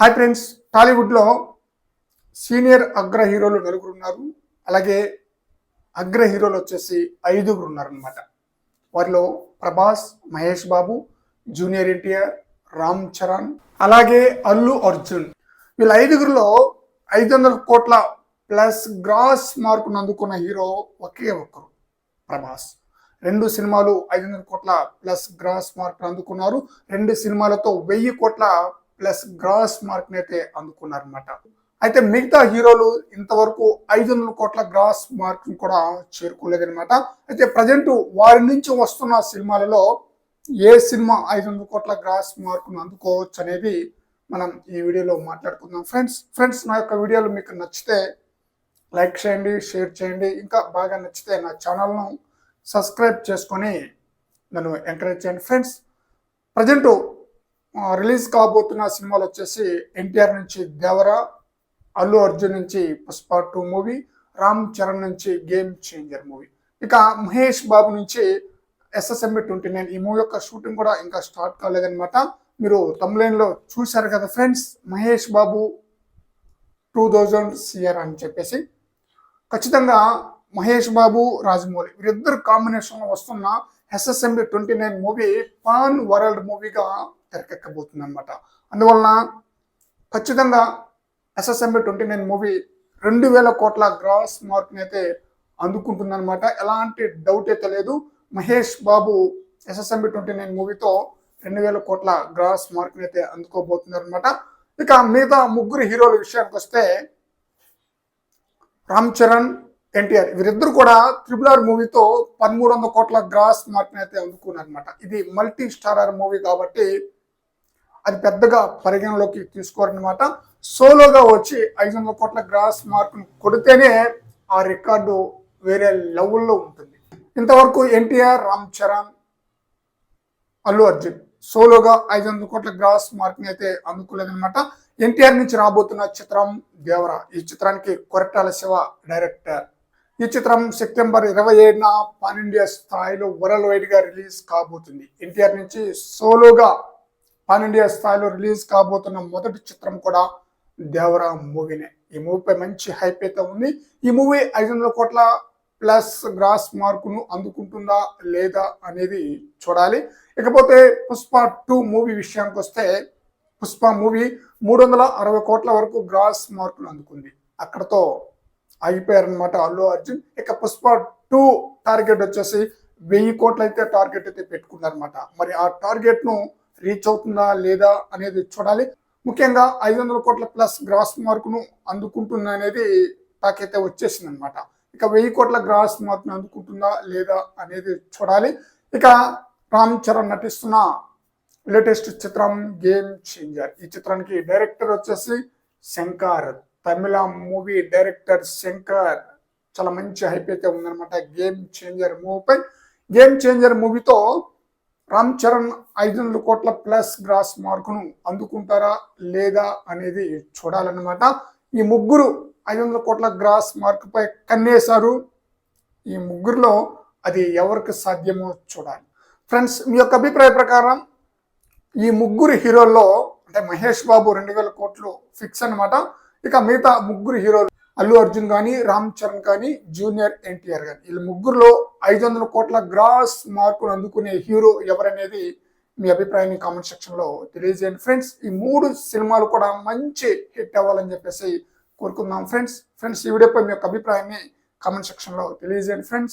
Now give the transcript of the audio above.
Hi friends టాలీవుడ్లో senior అగ్ర హీరోలు నలుగురు ఉన్నారు. అలాగే అగ్ర హీరోలు వచ్చేసి ఐదుగురు ఉన్నారనమాట వారిలో ప్రభాస్ మహేష్ బాబు జూనియర్ ఎన్టీఆర్ రామ్ చరణ్ అలాగే అల్లు అర్జున్. వీళ్ళ ఐదుగురిలో ఐదు వందల కోట్ల ప్లస్ గ్రాస్ మార్కును అందుకున్న హీరో ఒకే ఒక్కరు ప్రభాస్. రెండు సినిమాలు ఐదు వందల కోట్ల ప్లస్ గ్రాస్ మార్క్ అందుకున్నారు రెండు సినిమాలతో వెయ్యి కోట్ల ప్లస్ గ్రాస్ మార్క్ని అయితే అందుకున్నారనమాట అయితే మిగతా హీరోలు ఇంతవరకు ఐదు వందల కోట్ల గ్రాస్ మార్క్ కూడా చేరుకోలేదనమాట అయితే ప్రజెంట్ వారి నుంచి వస్తున్న సినిమాలలో ఏ సినిమా ఐదు వందల కోట్ల గ్రాస్ మార్కును అందుకోవచ్చు అనేది మనం ఈ వీడియోలో మాట్లాడుకుందాం. ఫ్రెండ్స్ ఫ్రెండ్స్ నా యొక్క వీడియోలు మీకు నచ్చితే లైక్ చేయండి షేర్ చేయండి. ఇంకా బాగా నచ్చితే నా ఛానల్ను సబ్స్క్రైబ్ చేసుకొని నన్ను ఎంకరేజ్ చేయండి. ఫ్రెండ్స్ ప్రజెంటు రిలీజ్ కాబోతున్న సినిమాలు వచ్చేసి ఎన్టీఆర్ నుంచి దేవరా అల్లు అర్జున్ నుంచి పుష్ప టూ మూవీ రామ్ చరణ్ నుంచి గేమ్ చేంజర్ మూవీ. ఇక మహేష్ బాబు నుంచి ఎస్ఎస్ఎంబి ట్వంటీ నైన్. ఈ మూవీ యొక్క షూటింగ్ కూడా ఇంకా స్టార్ట్ కాలేదనమాట మీరు తమ్లైన్లో చూశారు కదా friends Mahesh Babu two thousand CR అని చెప్పేసి. ఖచ్చితంగా మహేష్ బాబు రాజమౌళి వీరిద్దరు కాంబినేషన్లో వస్తున్న SSMB twenty nine movie pan world మూవీగా తెరకెక్కబోతుంది అనమాట అందువలన ఖచ్చితంగా ఎస్ఎస్ఎంబి ట్వంటీ నైన్ మూవీ రెండు వేల కోట్ల గ్రాస్ మార్క్ని అయితే అందుకుంటుందన్నమాట. ఎలాంటి డౌట్ అయితే లేదు. Mahesh Babu SSMB twenty nine మూవీతో రెండు వేల కోట్ల గ్రాస్ మార్క్ని అయితే అందుకోబోతున్నారు అనమాట ఇక మిగతా ముగ్గురు హీరోల విషయానికి వస్తే రామ్ చరణ్ ఎన్టీఆర్ వీరిద్దరు కూడా త్రిబుల్ ఆర్ మూవీతో పదమూడు వందల కోట్ల గ్రాస్ మార్క్ని అయితే అందుకున్నారనమాట ఇది మల్టీ స్టారర్ మూవీ కాబట్టి అది పెద్దగా పరిగణలోకి తీసుకోరనమాట సోలోగా వచ్చి ఐదు వందల కోట్ల గ్రాస్ మార్కును కొడితేనే ఆ రికార్డు వేరే లెవెల్లో ఉంటుంది. ఇంతవరకు ఎన్టీఆర్ రామ్ చరణ్ అల్లు అర్జున్ సోలోగా ఐదు వందల కోట్ల గ్రాస్ మార్క్ని అయితే అందుకోలేదనమాట ఎన్టీఆర్ నుంచి రాబోతున్న చిత్రం దేవరా. ఈ చిత్రానికి కొరటాల శివ డైరెక్టర్. ఈ చిత్రం సెప్టెంబర్ ఇరవై ఏడున పాన్ ఇండియా స్థాయిలో వరల్డ్ వైడ్గా రిలీజ్ కాబోతుంది. ఎన్టీఆర్ నుంచి సోలోగా పాన్ ఇండియా స్థాయిలో రిలీజ్ కాబోతున్న మొదటి చిత్రం కూడా దేవరా మూవీనే. ఈ మూవీపై మంచి హైప్ అయితే ఉంది. ఈ మూవీ ఐదు వందల కోట్ల ప్లస్ గ్రాస్ మార్కును అందుకుంటుందా లేదా అనేది చూడాలి. ఇకపోతే పుష్ప టూ మూవీ విషయానికి వస్తే పుష్ప మూవీ మూడు వందల అరవై కోట్ల వరకు గ్రాస్ మార్కులు అందుకుంది. అక్కడతో ఆగిపోయారనమాట అల్లు అర్జున్. ఇక పుష్ప టూ టార్గెట్ వచ్చేసి వెయ్యి కోట్లు అయితే టార్గెట్ అయితే పెట్టుకున్నారనమాట మరి ఆ టార్గెట్ను రీచ్ అవుతుందా లేదా అనేది చూడాలి. ముఖ్యంగా ఐదు వందల కోట్ల ప్లస్ గ్రాస్ మార్కును అందుకుంటుంది అనేది టాకైతే వచ్చేసింది అనమాట ఇక వెయ్యి కోట్ల గ్రాస్ మార్కును అందుకుంటుందా లేదా అనేది చూడాలి. ఇక రామ్ చరణ్ నటిస్తున్న లేటెస్ట్ చిత్రం గేమ్ చేంజర్ ఈ చిత్రానికి డైరెక్టర్ వచ్చేసి శంకర్. తమిళ మూవీ డైరెక్టర్ శంకర్. చాలా మంచి హైప్ అయితే ఉందన్నమాట గేమ్ చేంజర్ మూవీపై. గేమ్ చేంజర్ మూవీతో రామ్ చరణ్ ఐదు వందల కోట్ల ప్లస్ గ్రాస్ మార్కును అందుకుంటారా లేదా అనేది చూడాలన్నమాట. ఈ ముగ్గురు ఐదు వందల కోట్ల గ్రాస్ మార్క్పై కన్నేశారు. ఈ ముగ్గురులో అది ఎవరికి సాధ్యమో చూడాలి. ఫ్రెండ్స్ మీ యొక్క అభిప్రాయ ప్రకారం ఈ ముగ్గురు హీరోల్లో అంటే మహేష్ బాబు రెండు వేల కోట్లు ఫిక్స్ అన్నమాట. ఇక మిగతా ముగ్గురు హీరోలు అల్లు అర్జున్ కానీ రామ్ చరణ్ కానీ జూనియర్ ఎన్టీఆర్ కానీ వీళ్ళ ముగ్గురులో ఐదు వందల కోట్ల గ్రాస్ మార్కులు అందుకునే హీరో ఎవరనేది మీ అభిప్రాయాన్ని కామెంట్ సెక్షన్లో తెలియజేయండి. ఫ్రెండ్స్ ఈ మూడు సినిమాలు కూడా మంచి హిట్ అవ్వాలని చెప్పేసి కోరుకుందాం. ఫ్రెండ్స్ ఫ్రెండ్స్ ఈ వీడియోపై మీ యొక్క అభిప్రాయాన్ని కామెంట్ సెక్షన్లో తెలియజేయండి. ఫ్రెండ్స్